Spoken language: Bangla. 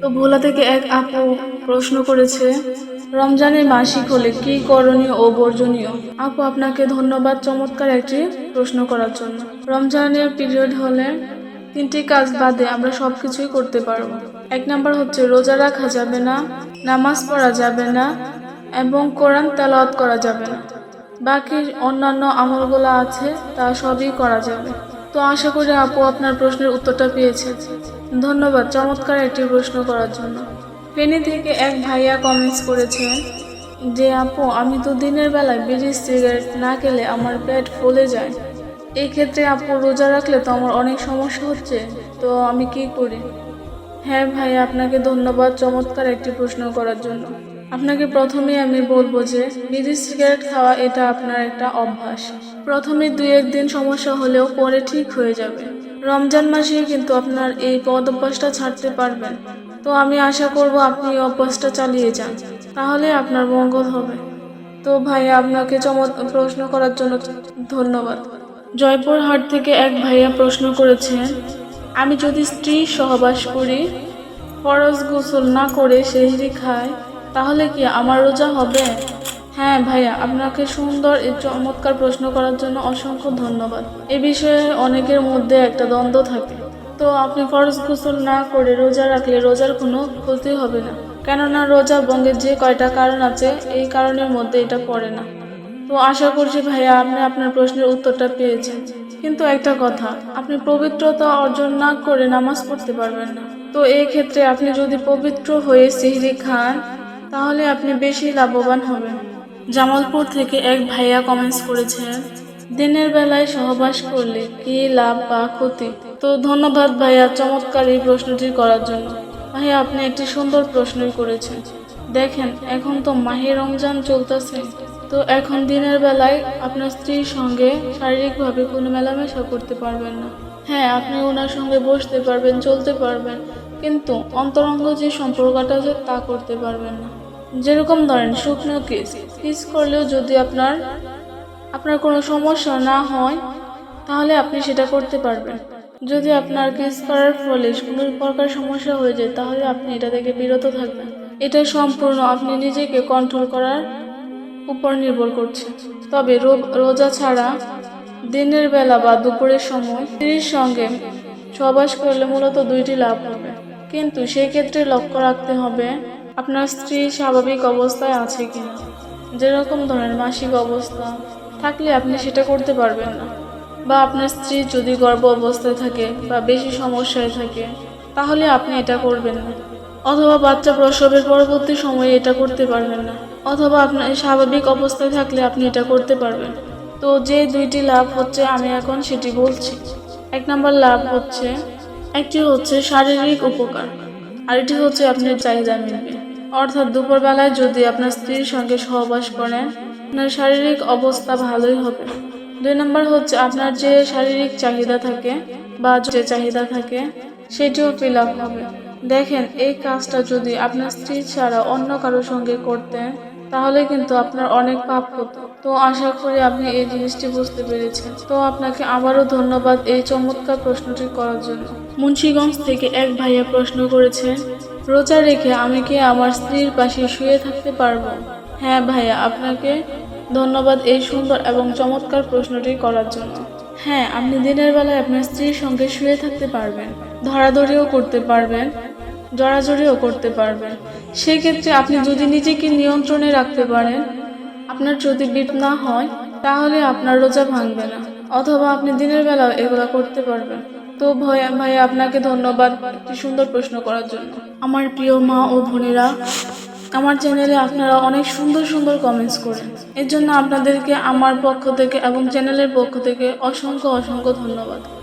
তো ভোলা থেকে এক আপু প্রশ্ন করেছে, রমজানের মাসিক হলে কি করণীয় ও বর্জনীয়? আপু আপনাকে ধন্যবাদ চমৎকার একটি প্রশ্ন করার জন্য। রমজানের পিরিয়ড হলে তিনটি কাজ বাদে আমরা সব কিছুই করতে পারব। এক নাম্বার হচ্ছে রোজা রাখা যাবে না, নামাজ পড়া যাবে না এবং কোরআন তেলাওয়াত করা যাবে না। বাকি অন্যান্য আমলগুলো আছে, তা সবই করা যাবে। তো আশা করি আপু আপনার প্রশ্নের উত্তরটা পেয়েছে ধন্যবাদ, চমৎকার একটি প্রশ্ন করার জন্য। ফেনী থেকে এক ভাইয়া কমেন্টস করেছেন যে, আপু, আমি তো দিনের বেলায় বিড়ি, সিগারেট না খেলে আমার পেট ফুলে যায়। এই ক্ষেত্রে আপু রোজা রাখলে তো আমার অনেক সমস্যা হচ্ছে, তো আমি কি করি? হ্যাঁ ভাই আপনাকে ধন্যবাদ, চমৎকার একটি প্রশ্ন করার জন্য। আপনাকে প্রথমেই আমি বলব যে, বিড়ি সিগারেট খাওয়া এটা আপনার একটা অভ্যাস। প্রথমে দুই একদিন সমস্যা হলেও পরে ঠিক হয়ে যাবে। রমজান মাসে কিন্তু আপনার এই পদ অভ্যাসটা ছাড়তে পারবেন। তো আমি আশা করব আপনি অভ্যাসটা চালিয়ে যান। তাহলে আপনার মঙ্গল হবে। তো ভাই, আপনাকে চমৎ, প্রশ্ন করার জন্য ধন্যবাদ। জয়পুরহাট থেকে এক ভাইয়া প্রশ্ন করেছেন আমি যদি স্ত্রী সহবাস করি, ফরজ গোসল না করে সেহরি খাই তাহলে কি আমার রোজা হবে? হ্যাঁ ভাইয়া, আপনাকে সুন্দর এই চমৎকার প্রশ্ন করার জন্য অসংখ্য ধন্যবাদ। এ বিষয়ে অনেকের মধ্যে একটা দ্বন্দ্ব থাকে। তো আপনি ফরজ গোসল না করে রোজা রাখলে রোজার কোনো ক্ষতি হবে না। কেননা রোজা বঙ্গের যে কয়টা কারণ আছে, এই কারণের মধ্যে এটা পড়ে না। তো আশা করছি ভাইয়া, আপনি আপনার প্রশ্নের উত্তরটা পেয়েছেন। কিন্তু একটা কথা, আপনি পবিত্রতা অর্জন না করে নামাজ পড়তে পারবেন না। তো এই ক্ষেত্রে আপনি যদি পবিত্র হয়ে সিহরি খান তাহলে আপনি বেশি লাভবান হবেন। জামালপুর থেকে এক ভাইয়া কমেন্টস করেছেন দিনের বেলায় সহবাস করলে কি লাভ বা ক্ষতি? তো ধন্যবাদ ভাইয়া চমৎকার এই প্রশ্নটি করার জন্য। ভাইয়া, আপনি একটি সুন্দর প্রশ্নই করেছেন। দেখেন, এখন তো মাহে রমজান চলতেছে। তো এখন দিনের বেলায় আপনার স্ত্রীর সঙ্গে শারীরিকভাবে কোনো মেলামেশা করতে পারবেন না। হ্যাঁ আপনি ওনার সঙ্গে বসতে পারবেন, চলতে পারবেন, কিন্তু অন্তরঙ্গ যে সম্পর্কটা আছে তা করতে পারবেন না। যেরকম ধরেন শুকনো কিস কিস করলেও যদি আপনার আপনার কোনো সমস্যা না হয়, তাহলে আপনি সেটা করতে পারবেন। যদি আপনার কিস করার ফলে কোনো প্রকার সমস্যা হয়ে যায়, তাহলে আপনি এটা থেকে বিরত থাকবেন। এটা সম্পূর্ণ আপনি নিজেকে কন্ট্রোল করার উপর নির্ভর করছে। তবে রোজা ছাড়া দিনের বেলা বা দুপুরের সময় স্ত্রীর সঙ্গে সবাস করলে মূলত দুইটি লাভ হবে। কিন্তু সেই ক্ষেত্রে লক্ষ্য রাখতে হবে আপনার স্ত্রী স্বাভাবিক অবস্থায় আছে কিনা? যেরকম ধরেন মাসিক অবস্থা, থাকলে আপনি সেটা করতে পারবেন না। বা আপনার স্ত্রী যদি গর্ভ অবস্থায় থাকে বা বেশি সমস্যায় থাকে, তাহলে আপনি এটা করবেন না। অথবা বাচ্চা প্রসবের পরবর্তী সময়ে এটা করতে পারবেন না। অথবা আপনার স্বাভাবিক অবস্থায় থাকলে আপনি এটা করতে পারবেন। তো যে দুইটি লাভ হচ্ছে, আমি এখন সেটি বলছি। এক নম্বর লাভ হচ্ছে, একটি হচ্ছে শারীরিক উপকার, আরেকটি হচ্ছে আপনার চাহিদা মিলবে। অর্থাৎ দুপুরবেলায় যদি আপনার স্ত্রীর সঙ্গে সহবাস করেন, আপনার শারীরিক অবস্থা ভালোই হবে। দুই নম্বর হচ্ছে আপনার যে শারীরিক চাহিদা থাকে বা যে চাহিদা থাকে, সেটিও ফিল হবে। দেখেন, এই কাজটা যদি আপনার স্ত্রী ছাড়া অন্য কারোর সঙ্গে করতেন, তাহলে কিন্তু আপনার অনেক পাপ হতো। তো আশা করি আপনি এই জিনিসটি বুঝতে পেরেছেন। তো আপনাকে আবারও ধন্যবাদ এই চমৎকার প্রশ্নটি করার জন্য। মুন্সীগঞ্জ থেকে এক ভাইয়া প্রশ্ন করেছেন রোজা রেখে আমি কি আমার স্ত্রীর পাশে শুয়ে থাকতে পারব? হ্যাঁ ভাইয়া আপনাকে ধন্যবাদ এই সুন্দর এবং চমৎকার প্রশ্নটি করার জন্য। হ্যাঁ আপনি দিনের বেলায় আপনার স্ত্রীর সঙ্গে শুয়ে থাকতে পারবেন, ধরাধরিও করতে পারবেন, জড়াজড়িও করতে পারবেন। সেই ক্ষেত্রে আপনি যদি নিজেকে নিয়ন্ত্রণে রাখতে পারেন, আপনার যদি বিপ না হয়, তাহলে আপনার রোজা ভাঙবে না, অথবা আপনি দিনের বেলাও এগুলো করতে পারবেন। তো ভয়া ভাই, আপনাকে ধন্যবাদ একটি সুন্দর প্রশ্ন করার জন্য। আমার প্রিয় মা ও বোনেরা, আমার চ্যানেলে আপনারা অনেক সুন্দর সুন্দর কমেন্টস করেন। এর জন্য আপনাদেরকে আমার পক্ষ থেকে এবং চ্যানেলের পক্ষ থেকে অসংখ্য অসংখ্য ধন্যবাদ।